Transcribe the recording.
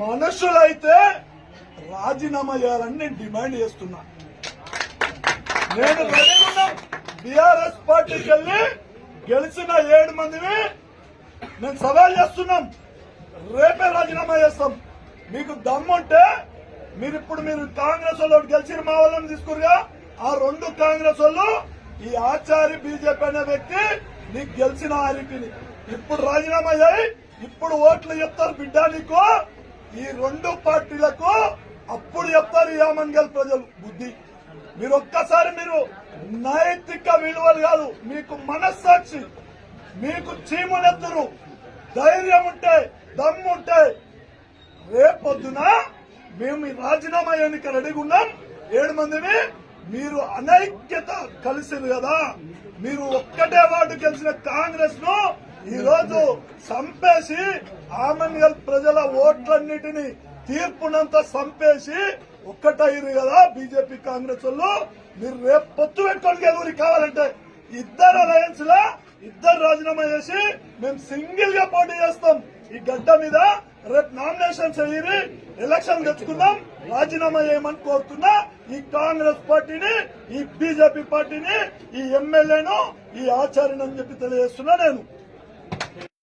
మనుషులైతే రాజీనామా చేయాలని నేను డిమాండ్ చేస్తున్నా. నేను రెడీగా బీఆర్ఎస్ పార్టీకి వెళ్ళి గెలిచిన ఏడు మందిని నేను సవాల్ చేస్తున్నాం రేపే రాజీనామా చేస్తాం. మీకు దమ్ముంటే మీరు ఇప్పుడు మీరు కాంగ్రెస్ వాళ్ళు గెలిచిన మా వాళ్ళని తీసుకురుగా ఆ రెండు కాంగ్రెస్ వాళ్ళు ఈ ఆచారి బీజేపీ అనే వ్యక్తి నీకు గెలిచిన ఆరిపిని ఇప్పుడు రాజీనామా చేయి ఇప్పుడు ఓట్లు చెప్తారు బిడ్డ నీకు? ఈ రెండు పార్టీలకు అప్పుడు చెప్తారు ఈ యామన్గల్ ప్రజలు. బుద్ధి. మీరు ఒక్కసారి మీరు నైతిక విలువలు కాదు మీకు మనస్సాక్షి మీకు చీమునెత్తురు. ధైర్యం ఉంటే దమ్ము ఉంటే రేపొద్దున మేము రాజీనామా ఎన్నిక రెడీగా ఉన్నాం. ఏడు మందిని మీరు అనైక్యత కలిసింది కదా. మీరు ఒక్కటే వార్డు గెలిచిన కాంగ్రెస్ను ఈ రోజు చంపేసి ఆమన్గల్ ప్రజల ఓట్లన్నిటిని తీర్పునంతా చంపేసి ఒక్కటైరు కదా బీజేపీ కాంగ్రెస్ వాళ్ళు. మీరు రేపు పొత్తు పెట్టుకోండి ఎదురు కావాలంటే. ఇద్దరు అలయన్స్ లా ఇద్దరు రాజీనామా చేసి మేము సింగిల్గా పోటీ చేస్తాం. ఈ గడ్డ మీద రేపు నామినేషన్ చేయరి ఎలక్షన్ తెచ్చుకుందాం. రాజీనామా చేయమని కోరుతున్నా. ఈ కాంగ్రెస్ పార్టీని ఈ బీజేపీ పార్టీని ఈ ఎమ్మెల్యేను ఈ ఆచార్యని అని చెప్పి తెలియజేస్తున్నా నేను.